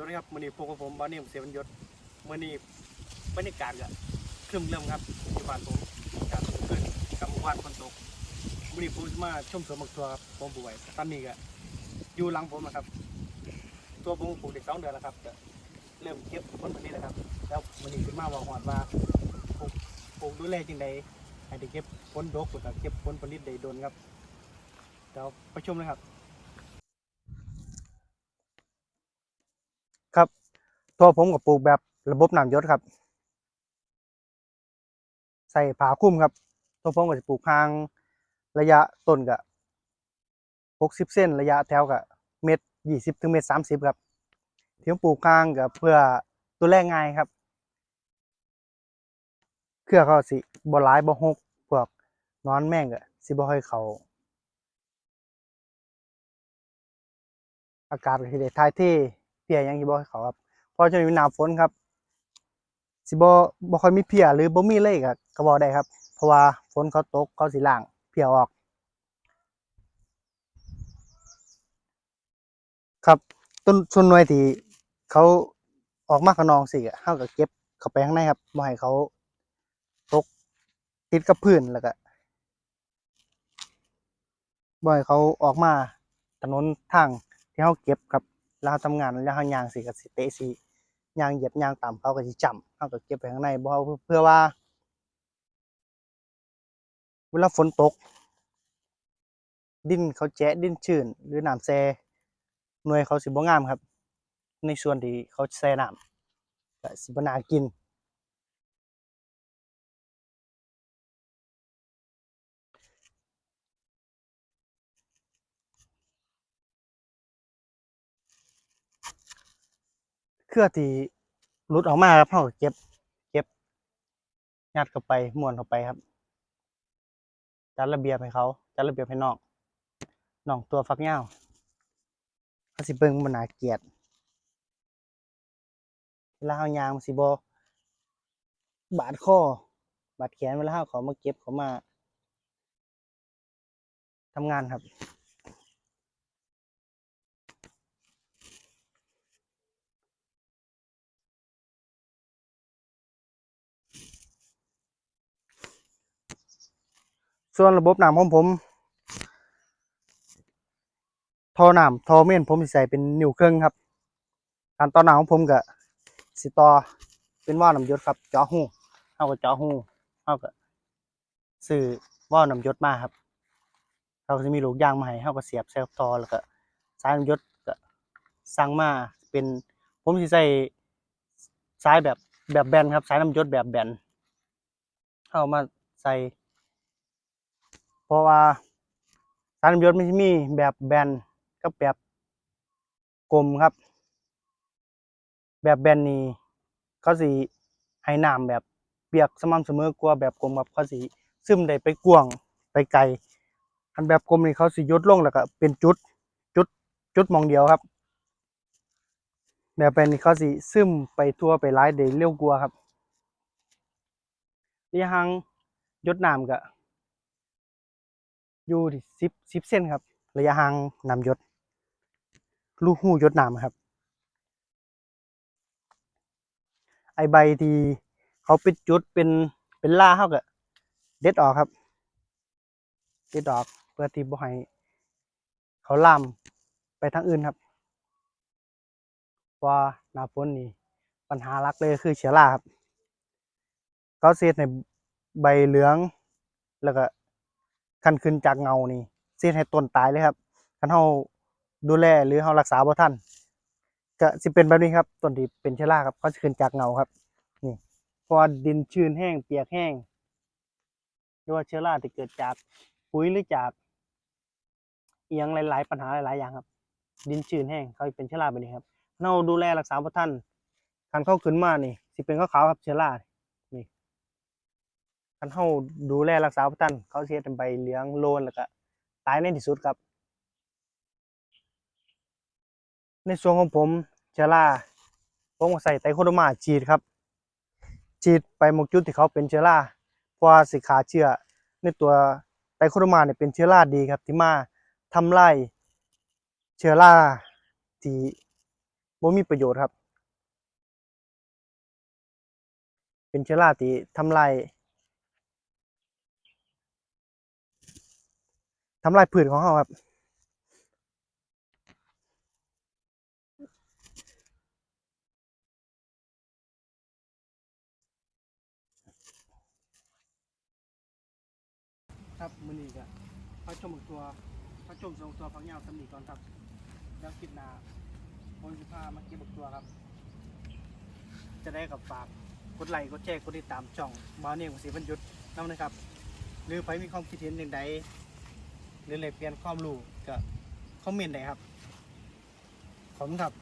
วัสดีครับมือนี้พวกบผมบ้านนี้เสียบรรยศมือนี้บรรยากาศก็ครึ้มเริ่มครับอยู่บ้านผมการสูงขึ้นกับเมื่อวานฝนตกมือนี้ผมจะมาชมสวนมักทัวครับผมปลูกไว้ตอนนี้ก็อยู่หลังผมนะครับ ตัวผมปลูกได้สองเดือนแล้วครับก็เริ่มเก็บผลผลิตแล้วครับ แล้วมือนี้ขึ้นมาบอกหอดว่าปลูกปลูกดูแลจังไดให้ได้เก็บผลดกแล้วก็เก็บผลผลิตได้โดนครับเดี๋ยวไปชมเลยครับ ตัวผมกับปลูกแบบระบบน้ำยศครับ ใส่ผาคุ้มครับตัวผมก็จะปลูกห่างระยะต้นกับหกสิบเส้นระยะแถวกับเมตรยี่สิบถึงเมตรสามสิบครับที่ผมปลูกห่างกับเพื่อตัวแรกง่ายครับ เครือเขาสิบ่หลายบ่หกพวกนอนแม่งก็สิบ่ค่อยเขาอากาศก็สิได้ทายเทเพียยังสิบ่ค่อยเขาครับ พราะจะมีหน้าฝนครับสิบ่บ่ค่อยมีเพียหรือบ่มีเลยก็ก็บ่ได้ครับ เพราะว่าฝนเขาตกเขาสิล้างเพียออก ครับ ต้นส่วนหน่วยที่เขาออกมาขนอกสิอะเฮาก็เก็บเข้าไปข้างในครับบ่ให้เขาตกติดกับพื้นแล้วก็บ่ให้เขาออกมาถนนทางที่เฮาเก็บครับแล้วเราทำงานแล้วเฮายางสิก็สิเตะสิ ยางเหยียบยางต่ำเขาก็สิจำเขาก็เก็บไปข้างในบ่เอเพื่อว่า เวลาฝนตก ดินเขาแจ๊ดินชื้นหรือน้ำแซหน่วยเขาสิบ่งามครับ ในส่วนที่เขาแซน้ำก็สิบ่น่ากิน เครือที่หลุดออกมาครับเราก็เก็บ เก็บยัดเข้าไปม้วนเข้าไปครับจัดระเบียบให้เขาจัดระเบียบให้น้องน้องตัวฟักยาวเขาสิเบิ่งมันน่าเกลียดเวลาเฮายางสิบ่บาดคอบาดแขนเวลาเฮาเขามาเก็บเขามาทำงานครับ ส่วนระบบน้ำของผมท่อน้ำท่อเม่นผมใส่เป็นนิ้วเครื่องครับการต่อน้ำของผมก็สิต่อเป็นว่าน้ำยศครับเจาะหูเฮาก็เจาะหูเฮาก็ซื้อว่าน้ำยศมาครับเขาจะมีลูกยางมาให้เฮาก็เสียบใส่ท่อแล้วก็สายน้ำยศก็สั่งมาเป็นผมใส่สายแบบแบบแบนครับสายน้ำยศแบบแบนเฮามาใส่ เพราะว่าสารน้ำหยศมันจะมีแบบแบนกับแบบกลมครับ แบบแบนนี้เขาสิให้น้ำแบบเปียกสม่ำเสมอกว่าแบบกลมครับเขาสิซึมได้ไปกว้างไปไกลอันแบบกลมนี่เขาสิยดลงแล้วก็เป็นจุดจุดจุดมองเดียวครับ แบบแบนนี่เขาสิซึมไปทั่วไปหลายได้เร็วกว่าครับระยะห่างยดน้ำก็ อยู่ที่สิบสิบเซนครับ ระยะห่างน้ำยศลูกหูยดน้ำครับ ไอใบที่เขาปิดจุดเป็นเป็นล่าเขาก็เด็ดออกครับ เด็ดออกเพื่อที่บ่ให้เขาลามไปทางอื่นครับว่าหน้าฝนนี่ปัญหาหลักเลยคือเชื้อราครับ เขาเสียในใบเหลืองแล้วก็ คันขึ้นจากเงานี่เสียให้ต้นตายเลยครับคันเฮาดูแลหรือเฮารักษาบ่ทันก็สิเป็นแบบนี้ครับต้นที่เป็นเชื้อราครับเขาสิขึ้นจากเงาครับ นี่พราะว่าดินชื้นแห้งเปียกแห้งหรือว่าเชื้อราที่เกิดจากปุ๋ยหรือจากเอียงหลายๆปัญหาหลายๆอย่างครับ ดินชื้นแห้งเขาเป็นเชื้อราแบบนี้ครับเฮาดูแลรักษาบ่ทันคันเข้าขึ้นมานี่สิเป็นขาวๆครับเชื้อรา คันเฮาดูแลรักษาบ่ทันเขาสิเฮ็ดให้ใบเหลืองโลนแล้วก็ตายในที่สุดครับ ในส่วนของผมเชื้อราผมก็ใส่ไตรโคโดมาฉีดครับฉีดไปหมกจุดที่เขาเป็นเชื้อราเพราะสิขาเชื้อในตัวไตรโคโดมาเนี่ยเป็นเชื้อราดีครับที่มาทำลายเชื้อราที่บ่มีประโยชน์ครับ เป็นเชื้อราที่ทำลาย ทำลายพืชของเราครับ ครับมือนี้ก็พระชมตัวพระชมทรงตัวพักยาวสำนีก่อนครับแล้วคลิปหน้าผมจะพามาเก็บบักตัวครับ จะได้กับฝากกดไลค์กดแชร์กดติดตามช่องบ้าวเนี่ยของสีพันยุทธ์น้ำนะครับ หรือใครมีความคิดเห็นอย่างใด รือแลกเปลี่ยนความรู้ก็คอมเมนต์ได้ครับ ขอบคุณครับ